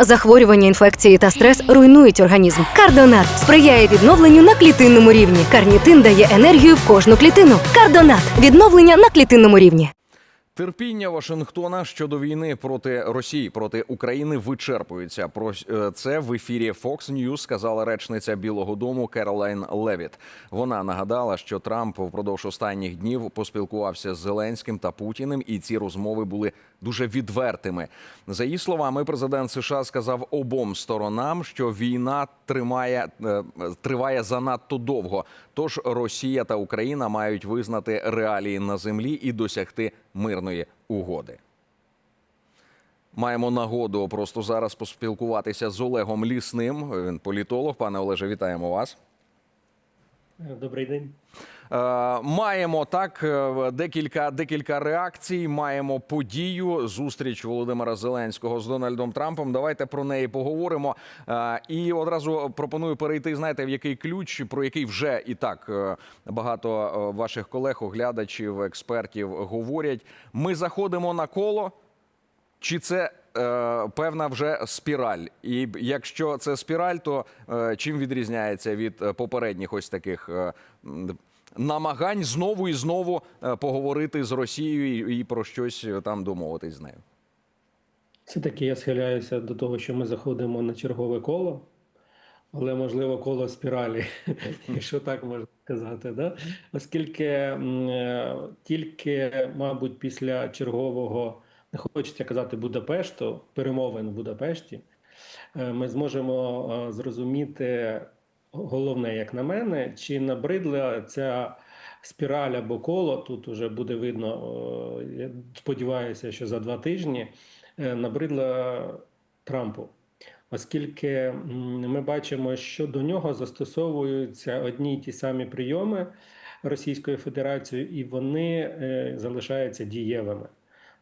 Захворювання, інфекції та стрес руйнують організм. Кардонат сприяє відновленню на клітинному рівні. Карнітин дає енергію в кожну клітину. Кардонат відновлення на клітинному рівні. Терпіння Вашингтона щодо війни проти Росії проти України вичерпується. Про е, це в ефірі Fox News сказала речниця Білого Дому Керолайн Левіт. Вона нагадала, що Трамп впродовж останніх днів поспілкувався з Зеленським та Путіним, і ці розмови були дуже відвертими. За її словами, президент США сказав обом сторонам, що війна тримає е, триває занадто довго. Тож Росія та Україна мають визнати реалії на землі і досягти мирної угоди. Маємо нагоду просто зараз поспілкуватися з Олегом Лісним. Він політолог. Пане Олеже, вітаємо вас. Добрий день. Е, Маємо так е, декілька декілька реакцій. Маємо подію зустріч Володимира Зеленського з Дональдом Трампом. Давайте про неї поговоримо. Е, І одразу пропоную перейти. Знаєте, в який ключ, про який вже і так багато ваших колег, оглядачів, експертів говорять. Ми заходимо на коло. Чи це е, певна вже спіраль? І якщо це спіраль, то е, чим відрізняється від попередніх ось таких е, намагань знову і знову е, поговорити з Росією і, про щось е, там домовитись з нею? Все-таки я схиляюся до того, що ми заходимо на чергове коло, але можливо коло спіралі, якщо так можна сказати. Да? Оскільки е, тільки, мабуть, після чергового, не хочеться казати Будапешту, перемовин в Будапешті, ми зможемо зрозуміти головне, як на мене, чи набридла ця спіраль або коло. Тут уже буде видно, я сподіваюся, що за два тижні е, набридла Трампу. Оскільки ми бачимо, що до нього застосовуються одні й ті самі прийоми Російською Федерацією, і вони е, залишаються дієвими.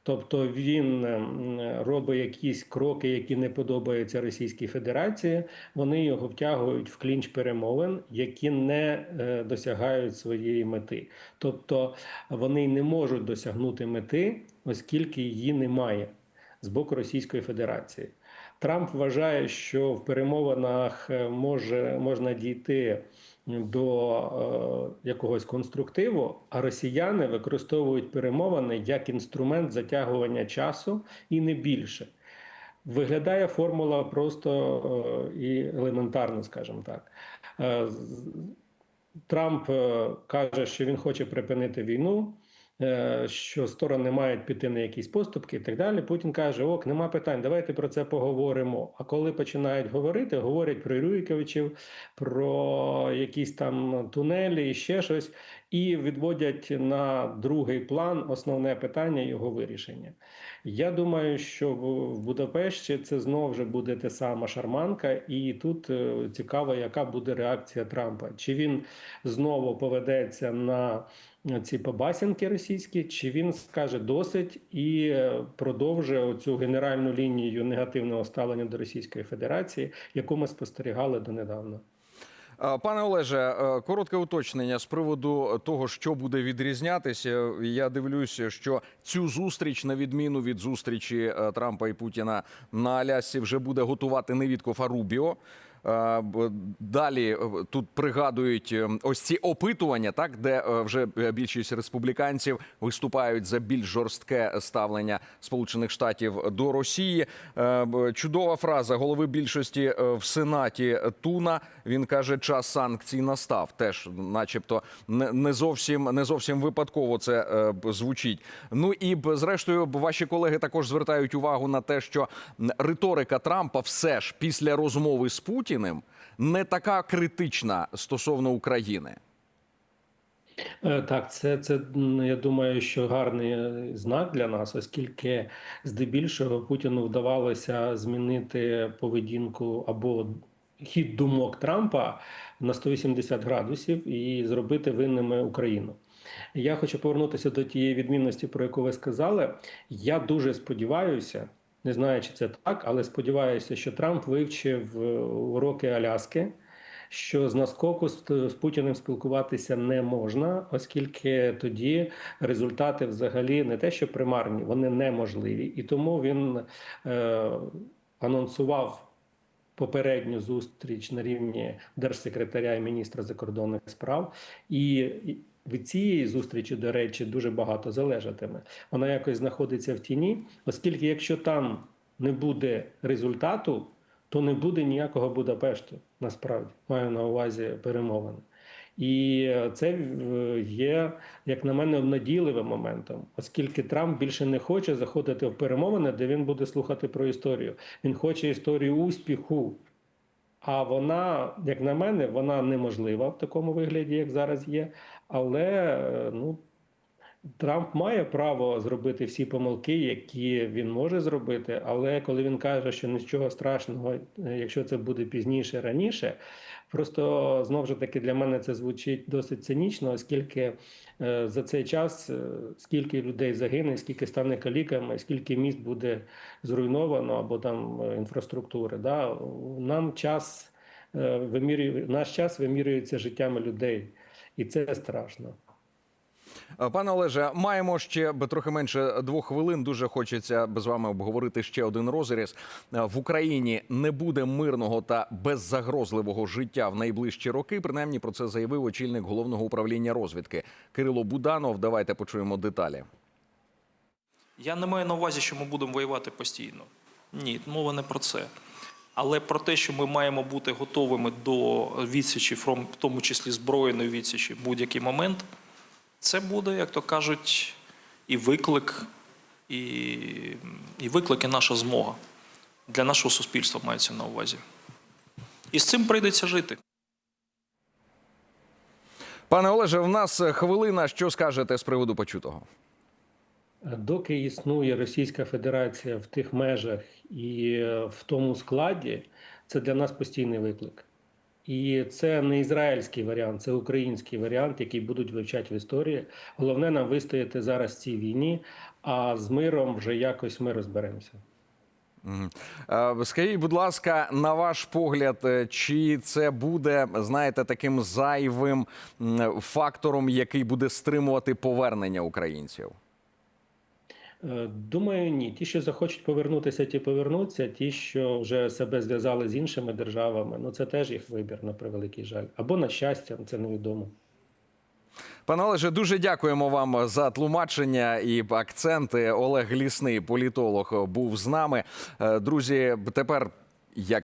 Тобто він ем, робить якісь кроки, які не подобаються Російській Федерації. Вони його втягують в клінч перемовин, які не е, досягають своєї мети. Тобто вони не можуть досягнути мети, оскільки її немає з боку Російської Федерації. Трамп вважає, що в перемовинах е, може можна дійти до е, якогось конструктиву, а росіяни використовують перемовини як інструмент затягування часу і не більше. Виглядає формула просто е, і елементарно, скажімо так. Е, Трамп е, каже, що він хоче припинити війну, що сторони мають піти на якісь поступки і так далі. Путін каже: Ок, нема питань, давайте про це поговоримо. А коли починають говорити, говорять про Рюйковичів, про якісь там тунелі і ще щось, і відводять на другий план основне питання його вирішення. Я думаю, що в Будапешті це знову вже буде те сама шарманка, і тут е, цікаво, яка буде реакція Трампа. Чи він знову поведеться на ці побасінки російські, чи він скаже досить і е, продовжує оцю генеральну лінію негативного ставлення до Російської Федерації, яку ми спостерігали донедавна. Е, Пане Олеже, е, коротке уточнення з приводу того, що буде відрізнятися. Я дивлюся, що цю зустріч, на відміну від зустрічі е, Трампа і Путіна на Алясці, вже буде готувати не від а Рубіо. Е, Далі е, тут пригадують е, ось ці опитування, так де е, вже більшість республіканців виступають за більш жорстке ставлення Сполучених Штатів до Росії. Чудова фраза голови більшості в Сенаті Туна. Він каже, час санкцій настав. Теж, начебто, не зовсім не зовсім випадково це звучить. Ну і зрештою, ваші колеги також звертають увагу на те, що риторика Трампа все ж після розмови з Путіним не така критична стосовно України. Е, Так, це, це я думаю, що гарний е, знак для нас, оскільки здебільшого Путіну вдавалося змінити поведінку або хід думок Трампа на 180 градусів і зробити винними Україну. Я хочу повернутися до тієї відмінності, про яку ви сказали. Я дуже сподіваюся, не знаю, чи це так, але сподіваюся, що Трамп вивчив е, уроки Аляски що з наскоку з, з Путіним спілкуватися не можна, оскільки тоді результати взагалі не те, що примарні, вони неможливі, і тому він е, анонсував попередню зустріч на рівні держсекретаря і міністра закордонних справ, і від цієї зустрічі, до речі, дуже багато залежатиме. Вона якось знаходиться в тіні, оскільки якщо там не буде результату, то не буде ніякого Будапешту. Насправді маю на увазі перемовини. І це е, є, як на мене, обнадійливим моментом, оскільки Трамп більше не хоче заходити в перемовини, де він буде слухати про історію. Він хоче історію успіху. А вона, як на мене, вона неможлива в такому вигляді, як зараз є. Але е, ну, Трамп має право зробити всі помилки, які він може зробити. Але коли він каже, що нічого страшного, е, якщо це буде пізніше раніше, просто знову ж таки для мене це звучить досить цинічно, оскільки е, за цей час е, скільки людей загине, скільки стане каліками, скільки міст буде зруйновано або там інфраструктури. Да? Нам час вимірює, наш час вимірюється життями людей, і це страшно. Е, Пане Олеже, маємо ще трохи менше двох хвилин. Дуже хочеться з вами обговорити ще один розріз. Е, В Україні не буде мирного та беззагрозливого життя в найближчі роки. Принаймні про це заявив очільник головного управління розвідки Кирило Буданов. Давайте почуємо деталі. Я не маю на увазі, що ми будемо воювати постійно. Ні, мова не про це. Але про те, що ми маємо бути готовими до відсічі, в тому числі збройної відсічі, в будь-який момент, це буде, як то кажуть, і виклик, і, і виклик, і наша змога для нашого суспільства мається на увазі. І з цим прийдеться жити. Пане Олеже, в нас хвилина. Що скажете з приводу почутого? Доки існує Російська Федерація в тих межах і е, в тому складі, це для нас постійний виклик. І це не ізраїльський варіант, це український варіант, який будуть вивчати в історії. Головне нам вистояти зараз в цій війні, а з миром вже якось ми розберемося. Е, Скажіть, будь ласка, на ваш погляд, е, чи це буде, знаєте, таким зайвим фактором, який буде стримувати повернення українців? Е, Думаю, ні. Ті, що захочуть повернутися, ті повернуться. Ті, що вже себе зв'язали з іншими державами, ну це теж їх вибір, на превеликий жаль. Або на щастя, це невідомо. Пане Олеже, дуже дякуємо вам за тлумачення і акценти. Олег Лісний, політолог, був з нами. Е, Друзі, тепер як